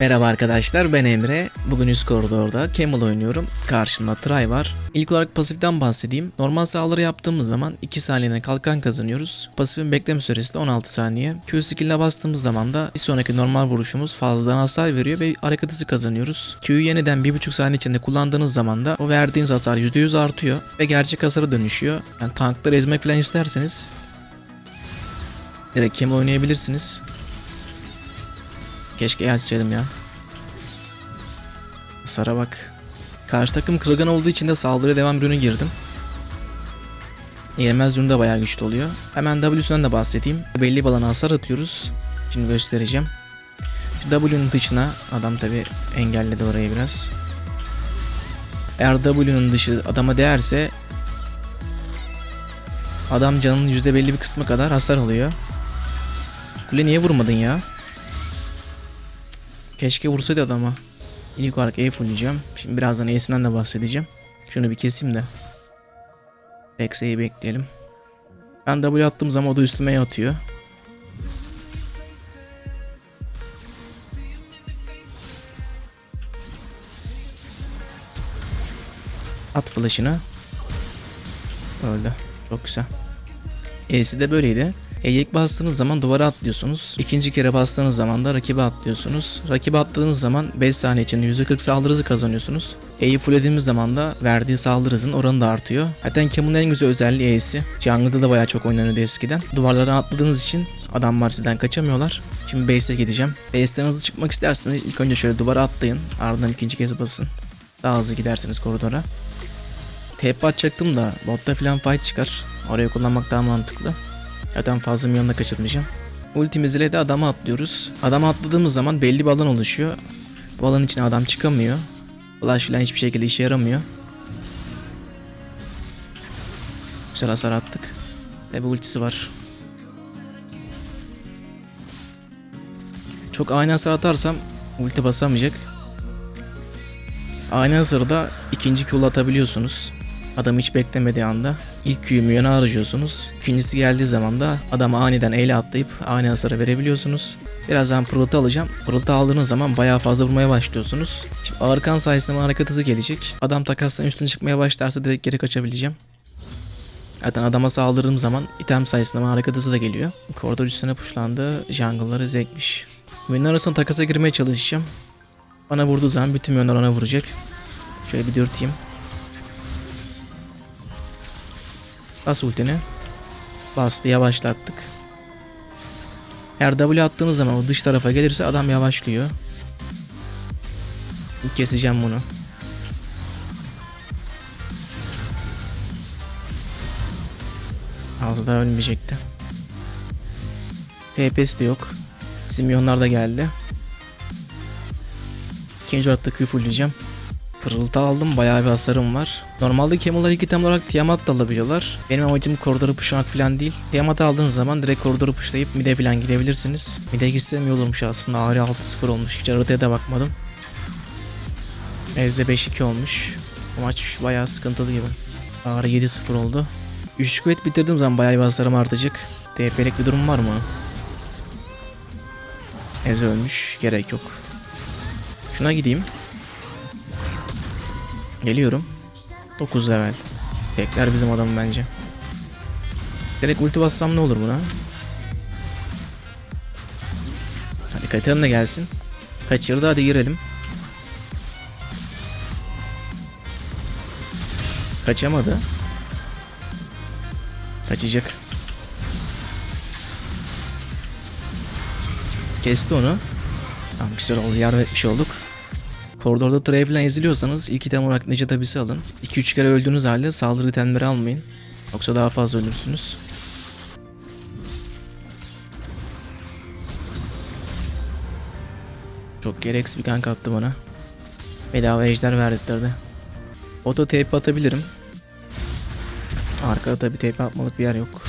Merhaba arkadaşlar ben Emre. Bugün üst koridorda Camel oynuyorum. Karşımda Try var. İlk olarak pasiften bahsedeyim. Normal saldırı yaptığımız zaman 2 saniyene kalkan kazanıyoruz. Pasifin bekleme süresi de 16 saniye. Q skill'ine bastığımız zaman da bir sonraki normal vuruşumuz fazladan hasar veriyor ve hareket hızı kazanıyoruz. Q'yu yeniden 1.5 saniye içinde kullandığınız zaman da o verdiğiniz hasar %100 artıyor ve gerçek hasara dönüşüyor. Yani tankları ezmek falan isterseniz direkt Camel oynayabilirsiniz. Keşke yazsaydım ya. Sara bak. Karşı takım kırılgan olduğu için de saldırıya devam ürünü girdim. Yenilmez ürün de bayağı güçlü oluyor. Hemen W'sundan da bahsedeyim. Belli bir alana hasar atıyoruz. Şimdi göstereceğim. Şu W'nun dışına adam tabi engelledi orayı biraz. Eğer W'nun dışı adama değerse adam canının yüzde belli bir kısmı kadar hasar alıyor. Kule niye vurmadın ya? Keşke vursaydı adama. İlk olarak E fullleyeceğim. Şimdi birazdan E'sinden de bahsedeceğim. Şunu bir keseyim de. Rex E'yi bekleyelim. Ben W attığım zaman o da üstüme E atıyor. At flash'ını. Öldü. Çok güzel. E'si de böyleydi. İlk bastığınız zaman duvara atlıyorsunuz. İkinci kere bastığınız zaman da rakibe atlıyorsunuz. Rakibe atladığınız zaman 5 saniye içinde %40 saldırı hızı kazanıyorsunuz. E'yi fulllediğimiz zaman da verdiği saldırı hızın oranı da artıyor. Zaten Cam'ın en güzel özelliği E'si. Jungle'da da bayağı çok oynanıyordu eskiden. Duvarlara atladığınız için adamlar sizden kaçamıyorlar. Şimdi base'e gideceğim. Base'ten hızlı çıkmak isterseniz ilk önce şöyle duvara atlayın. Ardından ikinci kez basın. Daha hızlı gidersiniz koridora. TP atacaktım da botta falan fight çıkar. Orayı kullanmak daha mantıklı. Zaten fazla milyonda kaçırmayacağım. Ultimiz ile de adama atlıyoruz. Adama atladığımız zaman belli bir alan oluşuyor. Bu alanın içine adam çıkamıyor. Flash falan hiçbir şekilde işe yaramıyor. Güzel hasar attık. Tabi ultisi var. Çok aynı hasar atarsam ulti basamayacak. Aynı hasarda ikinci Q'lu atabiliyorsunuz. Adam hiç beklemediği anda ilk Q'yu milyona harcıyorsunuz. İkincisi geldiği zaman da adama aniden eyle atlayıp aynı hasarı verebiliyorsunuz. Birazdan pırıltı alacağım. Pırıltı aldığınız zaman bayağı fazla vurmaya başlıyorsunuz. Şimdi ağır kan sayesinde hareket hızı gelecek. Adam takastan üstüne çıkmaya başlarsa direkt geri kaçabileceğim. Zaten adama saldırdığım zaman item sayesinde hareket hızı da geliyor. Koridor üstüne puşlandı. Jungle'ları zekmiş. Minyon arasında takasa girmeye çalışacağım. Bana vurduğu zaman bütün milyonlar ona vuracak. Şöyle bir dürteyim. Bas. Bastı yavaşlattık. Eğer W attığınız zaman o dış tarafa gelirse adam yavaşlıyor. Keseceğim bunu. Az daha ölmeyecekti. TP'si de yok. Bizim milyonlar da geldi. İkinci olarak da Q fullleyeceğim. Pırıltı aldım bayağı bir hasarım var. Normalde Camel'lar ilk item olarak Tiamat da alabiliyorlar. Benim amacım koridoru pushlamak falan değil. Tiamat aldığınız zaman direkt koridoru pushlayıp mid'e falan gidebilirsiniz. Mid'e gitsem iyi olurmuş aslında. AR 6-0 olmuş. Hiç haritaya da bakmadım. Ezde 5-2 olmuş. Bu maç bayağı sıkıntılı gibi. AR 7-0 oldu. 3 kuvvet bitirdiğim zaman bayağı bir hasarım artacak. TP'lik bir durum var mı? Ez ölmüş. Gerek yok. Şuna gideyim. Geliyorum. 9 level. Tekler bizim adam bence. Direkt ulti bassam ne olur buna? Hadi Katarina gelsin. Kaçırdı hadi girelim. Kaçamadı. Kaçacak. Kesti onu. Tamam güzel oldu yardım etmiş olduk. Koridorda tray falan eziliyorsanız ilk item olarak Necdet abisi alın. 2-3 kere öldüğünüz halde saldırı itemleri almayın. Yoksa daha fazla ölürsünüz. Çok gereksiz bir gank attı bana. Bedava ejder verdiklerdi. Oto TP atabilirim. Arkada tabi TP atmalık bir yer yok.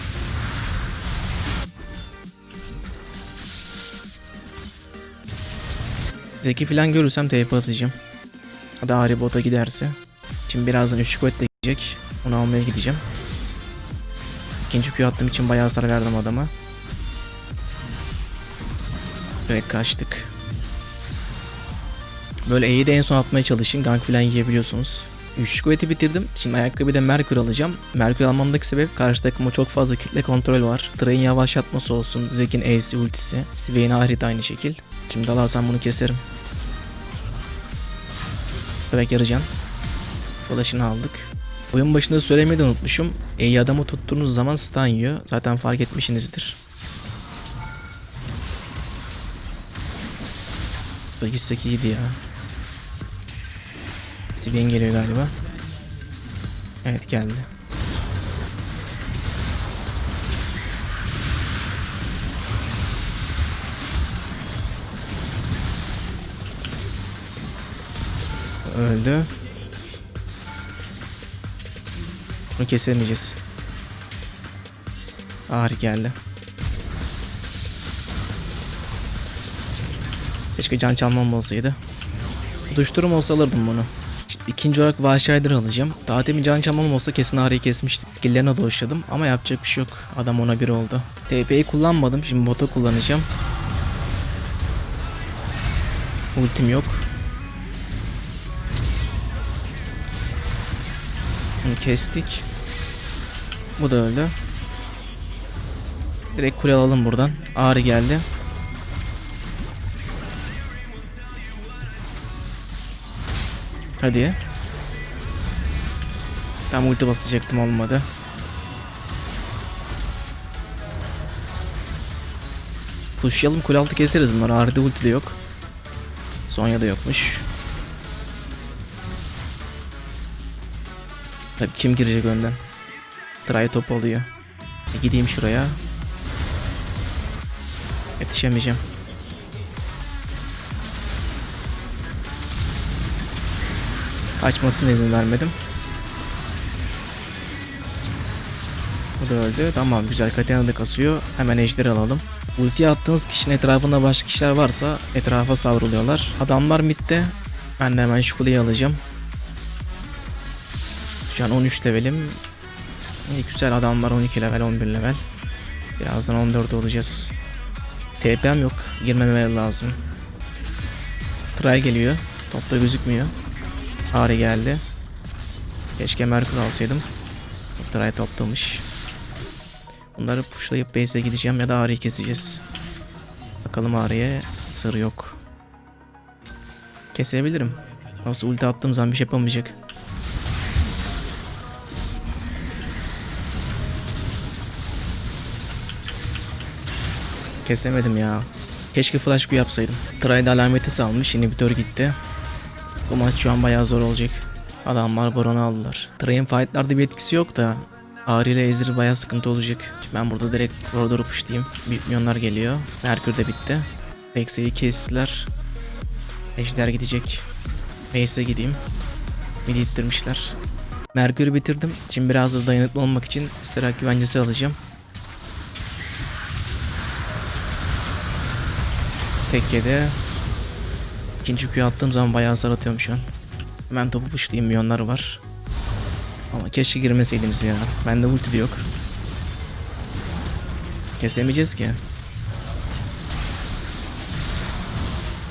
Zeki falan görürsem TP atacağım. Hadi Ari bota giderse. Şimdi birazdan 3 kuvvet de gidecek. Onu almaya gideceğim. İkinci Q attığım için bayağı hasar verdim adama. Direkt kaçtık. Böyle E'yi de en son atmaya çalışın. Gank falan yiyebiliyorsunuz. Üçlü kuvveti bitirdim. Şimdi ayakkabı da Merkür alacağım. Merkür almamdaki sebep karşı takıma çok fazla kitle kontrol var. Tray'in yavaşlatması olsun. Zek'in E'si ultisi. Swain Ahri de aynı şekil. Şimdi dalarsam bunu keserim. Direkt yarayacağım. Flash'ını aldık. Oyun başında söylemeyi de unutmuşum. E'yi adamı tuttuğunuz zaman stun yiyor. Zaten fark etmişsinizdir. Da gitsek iyiydi ya. Sivyen geliyor galiba. Evet geldi. Öldü. Bunu kesemeyeceğiz. Ağır geldi. Keşke can çalmam olsaydı. Duşturum olsa alırdım bunu. İkinci olarak Vahşider alacağım. Daha demin can çalmam olsa kesin ağrıyı kesmişti. Skilllerine dolaşladım ama yapacak bir şey yok. Adam ona bir oldu. TP'yi kullanmadım. Şimdi botu kullanacağım. Ultim yok. Bunu kestik. Bu da öldü. Direkt kule alalım buradan. Ağrı geldi. Hadi. Tam ulti basacaktım olmadı. Pushlayalım kule altı keseriz bunları. Ağrı'da ulti de yok. Sonya da yokmuş. Tabii kim girecek önden? Try top oluyor. E gideyim şuraya. Yetişemeyeceğim. Kaçmasına izin vermedim. Bu da öldü. Tamam güzel Katerina da kasıyor. Hemen ejderi alalım. Ulti attığınız kişinin etrafında başka kişiler varsa etrafa savruluyorlar. Adamlar midde. Ben de hemen şu kuleyi alacağım. Şu an 13 levelim. İyi güzel adamlar 12 level 11 level. Birazdan 14 olacağız. TP'm yok. Girmemeleri lazım. Try geliyor. Topta gözükmüyor. Ağrı geldi. Keşke Merkür alsaydım. Try toplamış. Bunları pushlayıp base'e gideceğim ya da Ağrı'yı keseceğiz. Bakalım Ağrı'ya sır yok. Kesebilirim. Nasıl ulti attığım zaman bir şey yapamayacak. Kesemedim ya. Keşke flash Q yapsaydım. Try'da alameti salmış, inhibitor gitti. Bu maç şu an bayağı zor olacak. Adamlar Baron'u aldılar. Tray'in fightlarda bir etkisi yok da Ahri ile Ezreal bayağı sıkıntı olacak. Ben burada direkt koridora pushlayayım. Milyonlar geliyor. Merkür de bitti. Rex'i kestiler. Ejder gidecek. Base'e gideyim. Midi ittirmişler. Merkür'ü bitirdim. Şimdi biraz da dayanıklı olmak için isterak güvencesi alacağım. Tekkede. İkinci Q'yu attığım zaman bayağı hasar atıyorum şu an. Hemen topu pushlayayım milyonlar var. Ama keşke girmeseydiniz ya. Bende ulti de yok. Kesemeyeceğiz ki.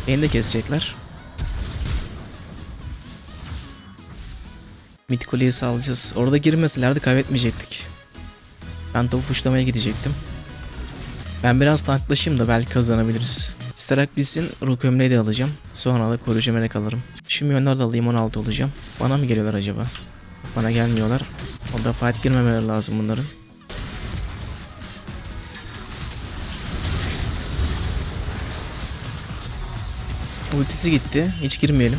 Beni de kesecekler. Mid kuleyi sağlayacağız. Orada girmeselerdi kaybetmeyecektik. Ben topu puşlamaya gidecektim. Ben biraz tanklaşayım da belki kazanabiliriz. İsterak bitsin Rook de alacağım. Sonra da koruyucu melek alırım. Şu milyonları da alayım 16 olacağım. Bana mı geliyorlar acaba? Bana gelmiyorlar. Orada fight girmemeleri lazım bunların. Ultisi gitti. Hiç girmeyelim.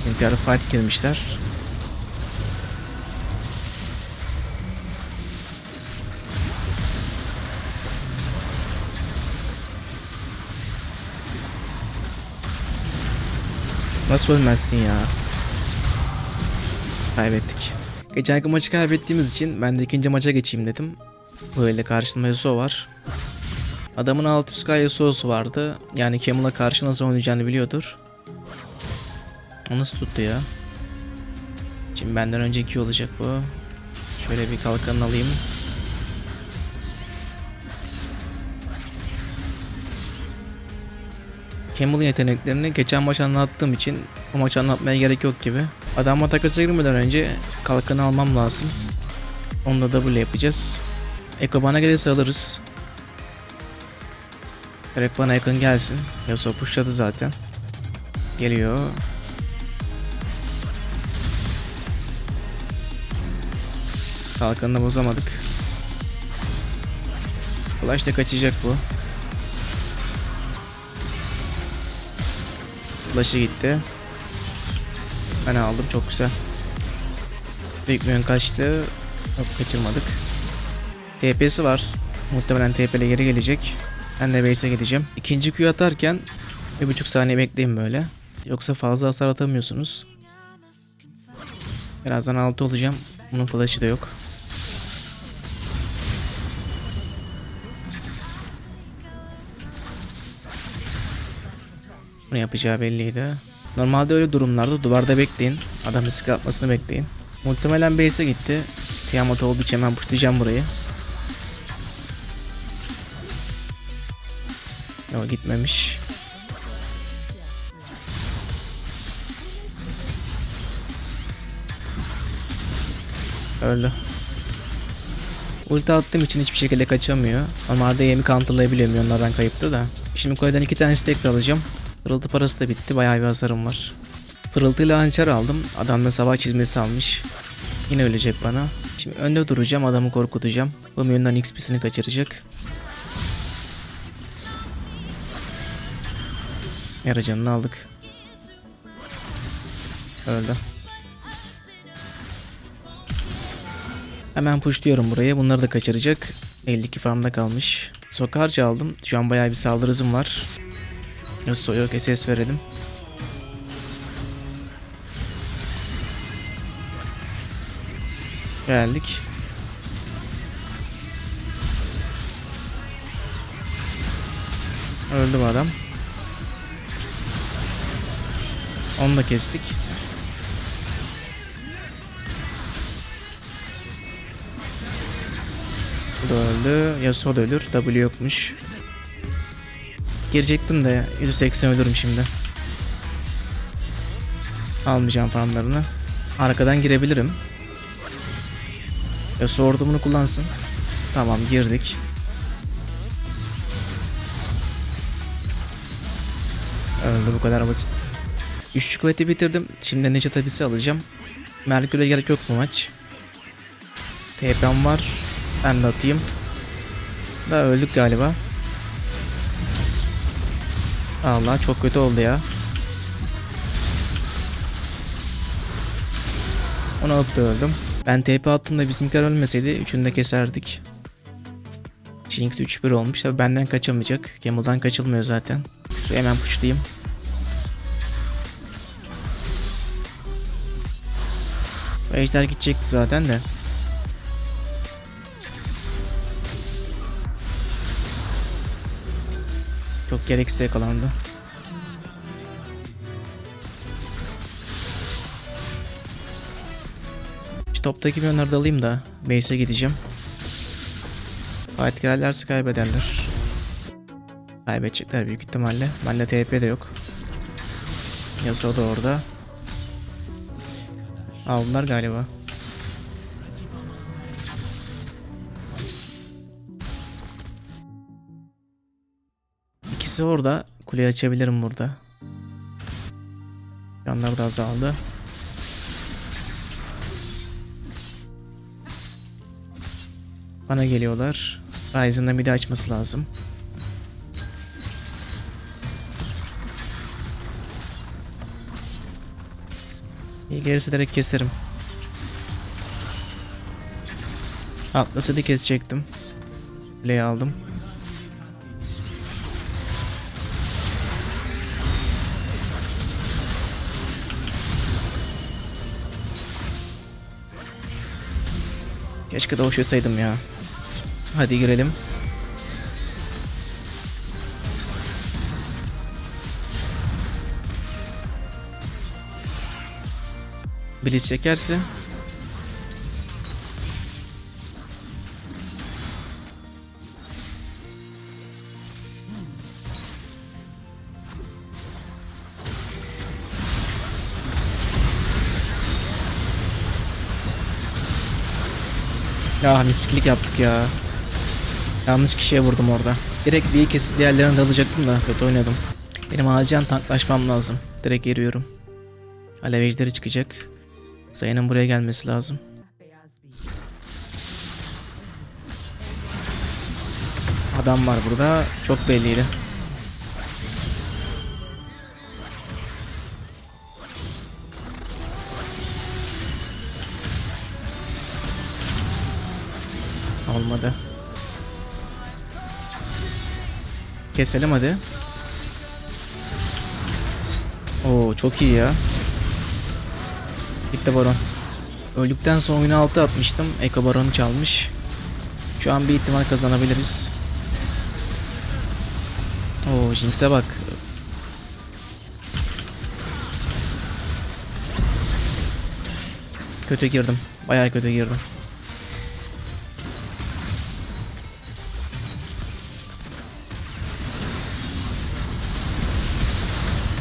Bizimkiler fight girmişler. Nasıl ölmezsin ya? Kaybettik. Geçenki maçı kaybettiğimiz için ben de ikinci maça geçeyim dedim. Böyle karşımda Yasuo var. Adamın 600k Yasuo'su vardı. Yani Camel'a karşı nasıl oynayacağını biliyordur. O nasıl tuttu ya? Şimdi benden önce 2 olacak bu. Şöyle bir kalkan alayım. Campbell'ın yeteneklerini geçen maç anlattığım için bu maç anlatmaya gerek yok gibi. Adamla takasa girmeden önce kalkanı almam lazım. Onu da double yapacağız. Eko bana gelirse alırız. Direkt bana yakın gelsin. Yasuo pushladı zaten. Geliyor. Kalkanını bozamadık. Flash da kaçacak bu. Flash'ı gitti. Ben aldım çok güzel. Bir ön kaçtı. Yok kaçırmadık. TP'si var. Muhtemelen TP ile geri gelecek. Ben de base'e gideceğim. İkinci Q atarken bir buçuk saniye bekleyin böyle. Yoksa fazla hasar atamıyorsunuz. Birazdan altı olacağım. Bunun flash'ı da yok. Bunu yapacağı belliydi. Normalde öyle durumlarda duvarda bekleyin. Adam risk atmasını bekleyin. Muhtemelen base'e gitti. Tiamat olduğu için hemen pushlayacağım burayı. Yok gitmemiş. Öldü. Ulti attığım için hiçbir şekilde kaçamıyor. Normalde yemi counterlayabiliyor milyonlardan kayıptı da. Şimdi kuleden iki tane stack alacağım. Pırıltı parası da bitti. Bayağı bir hasarım var. Pırıltıyla hançer aldım. Adam da sabah çizmesi almış. Yine ölecek bana. Şimdi önde duracağım. Adamı korkutacağım. Bu milyondan XP'sini kaçıracak. Yarı canını aldık. Öldü. Hemen pushluyorum buraya. Bunları da kaçıracak. 52 farmda kalmış. Sokarca aldım. Şu an bayağı bir saldırı var. Yasuo yok. SS verelim. Geldik. Öldü bu adam. Onu da kestik. Bu da öldü. Yasuo da ölür. W yokmuş. Girecektim de 180 ölürüm şimdi. Almayacağım farmlarını. Arkadan girebilirim. Yasuo ordumunu kullansın. Tamam girdik. Öldü bu kadar basit. Üçlü kuvveti bitirdim. Şimdi Ninja tabisi alacağım. Merkür'e gerek yok bu maç. TP'm var. Ben de atayım. Da öldük galiba. Allah çok kötü oldu ya. Onu alıp da öldüm. Ben TP attığımda bizimkiler ölmeseydi üçünü de keserdik. Jinx 3-1 olmuş. Tabi benden kaçamayacak. Camel'dan kaçılmıyor zaten. Şu hemen pushlayayım. Bu Ejder gidecekti zaten de. Çok gereksiz yakalandı. Toptaki milyonları da alayım da base'e gideceğim. Fight girerlerse kaybederler. Kaybedecekler büyük ihtimalle. Bende TP de yok. Yasuo da orada. Aldılar galiba. İkisi orada. Kuleyi açabilirim burada. Canlar da azaldı. Bana geliyorlar. Ryzen'da midi açması lazım. İyi gerisi direkt keserim. Atlas'ı da kesecektim. Kuleyi aldım. Keşke doğuşasaydım ya. Hadi girelim. Blitz çekerse Ya misiklik yaptık ya. Yanlış kişiye vurdum orada. Direkt V'yi kesip diğerlerini de alacaktım da kötü oynadım. Benim acilen tanklaşmam lazım. Direkt giriyorum. Alev çıkacak. Sayının buraya gelmesi lazım. Adam var burada. Çok belliydi. Olmadı. Keselim hadi. Oo çok iyi ya. Gitti baron. Öldükten sonra oyunu altı atmıştım. Eko baronu çalmış. Şu an bir ihtimal kazanabiliriz. Oo Jinx'e bak. Kötü girdim. Bayağı kötü girdim.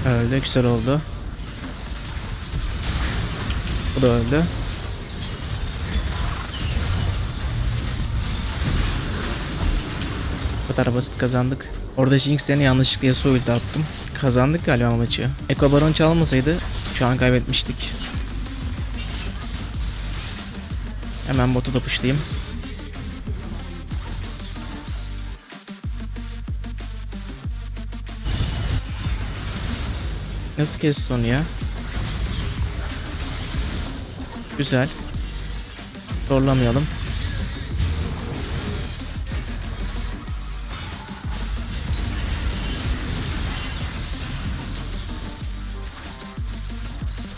Öldü. Güzel oldu. Bu da öldü. Bu kadar basit kazandık. Orada Jinx'lerini yanlışlıkla ulti attım. Kazandık galiba maçı. Eko Baron çalmasaydı şu an kaybetmiştik. Hemen botu da pushlayayım. Nasıl kesti onu ya? Güzel. Zorlamayalım.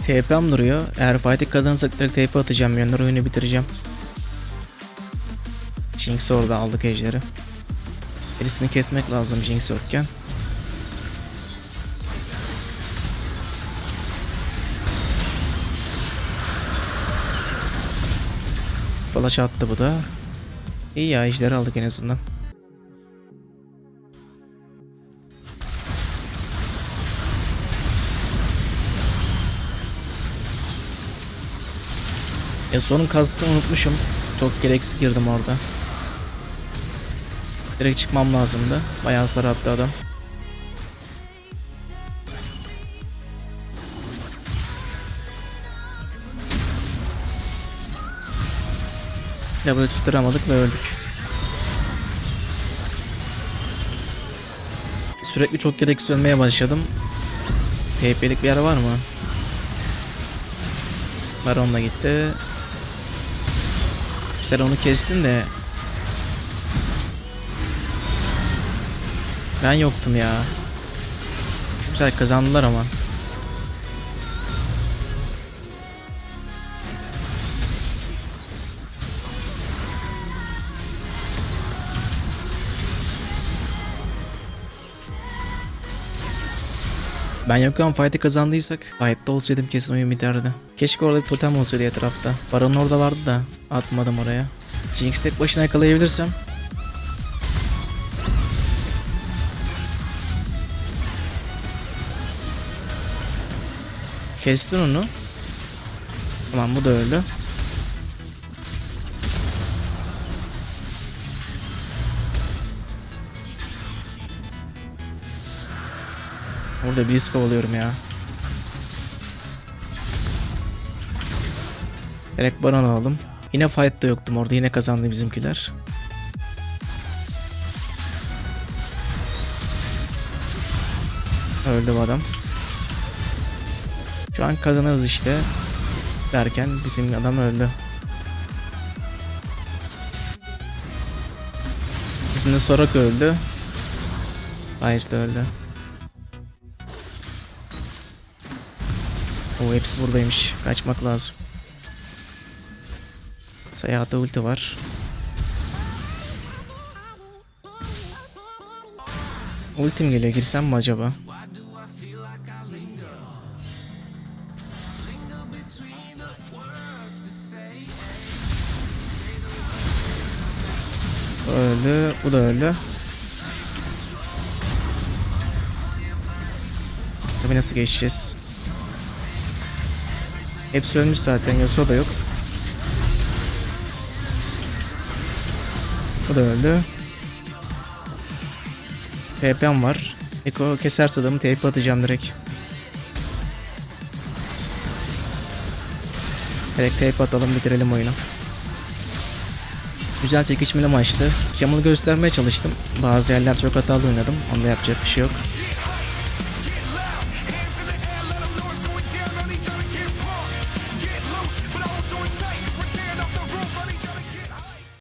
TP'm duruyor. Eğer fight'i kazanırsak direkt TP atacağım. Yönler oyunu bitireceğim. Jinx orada aldık ejderi. Birisini kesmek lazım Jinx yokken. Flash attı bu da. İyi ya ejderi aldık en azından. Yasuo'nun kastını unutmuşum. Çok gereksiz girdim orada. Direkt çıkmam lazımdı. Bayağı hasar attı adam. W tutturamadık ve öldük. Sürekli çok gereksiz ölmeye başladım. PvP'lik bir yer var mı? Baron'la gitti. Güzel onu kestin de. Ben yoktum ya. Güzel kazandılar ama. Ben yokken fight'ı kazandıysak fight'ta olsaydım kesin oyun biterdi. Keşke orada bir totem olsaydı etrafta. Baron orada vardı da atmadım oraya. Jinx tek başına yakalayabilirsem Kestin onu. Tamam bu da öldü. Orada bir risk kovalıyorum ya. Direkt baron aldım. Yine fight'ta yoktum orada. Yine kazandı bizimkiler. Öldü bu adam. Şu an kazanırız işte. Derken bizim adam öldü. Bizim de Sorak öldü. Bayes de öldü. O hepsi buradaymış. Kaçmak lazım. Sayata ulti var. Ultim geliyor. Girsem mi acaba? Öldü. Bu da öldü. Tabii nasıl geçeceğiz? Hepsi ölmüş zaten. Yasuo da yok. Bu da öldü. TP'm var. Eko keserse adamı TP atacağım direkt. Direkt TP atalım bitirelim oyunu. Güzel çekişmeli maçtı. Kemal'ı göstermeye çalıştım. Bazı yerler çok hatalı oynadım. Onda yapacak bir şey yok.